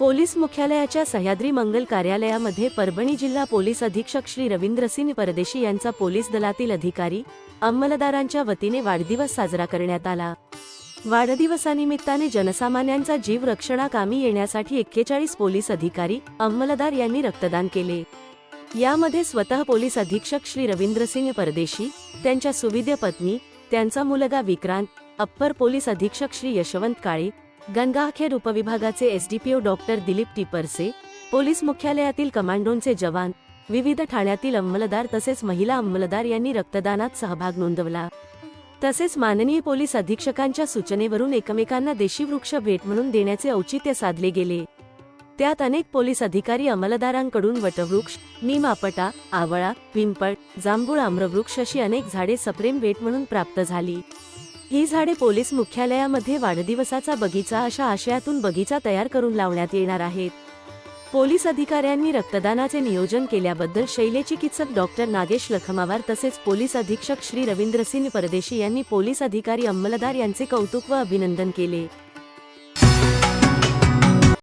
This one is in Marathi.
पोलीस मुख्यालयाच्या सह्याद्री मंगल कार्यालयामध्ये परभणी जिल्हा पोलीस अधीक्षक श्री रवींद्रसिंग परदेशी यांचा पोलीस दलातील अधिकारी अंमलदारांच्या वतीने वाढदिवस साजरा करण्यात आला. वाढदिवसानिमित्ताने जनसामान्यांचा जीव रक्षणाकामी येण्यासाठी एक्केचाळीस पोलीस अधिकारी अंमलदार यांनी रक्तदान केले. यामध्ये स्वतः पोलीस अधीक्षक श्री रवींद्रसिंग परदेशी त्यांच्या सुविद्य पत्नी त्यांचा मुलगा विक्रांत अप्पर पोलीस अधीक्षक Shri Yashwant Kale Gangakhed उपविभागाचे SDPO doctor Dilip Tiparse police मुख्यालयातील कमांडोंचे जवान विविध ठाण्यातील अंमलदार तसेच महिला अंमलदार यांनी रक्तदानात सहभाग नोंदवला. तसेच माननीय पोलीस अधीक्षकांच्या सूचनेवरून एकमेकांना देशी वृक्ष भेट म्हणून देण्याचे औचित्य साधले गेले. त्यात अनेक पोलीस अधिकारी अंमलदारांकडून वटवृक्ष नीमापटा आवळा पिंपळ जांभूळ आम्रवृक्ष अशी अनेक झाडे सप्रेम भेट म्हणून प्राप्त झाली. ही झाडे पोलीस मुख्यालयामध्ये वाढदिवसाचा बगीचा अशा आशयातून बगीचा तयार करून लावण्यात येणार आहेत. पोलीस अधिकाऱ्यांनी रक्तदानाचे नियोजन केल्याबद्दल शैल्यचिकित्सक डॉक्टर नागेश लखमावार तसेच पोलीस अधीक्षक श्री रवींद्रसिंग परदेशी यांनी पोलीस अधिकारी अंमलदार यांचे कौतुक व अभिनंदन केले.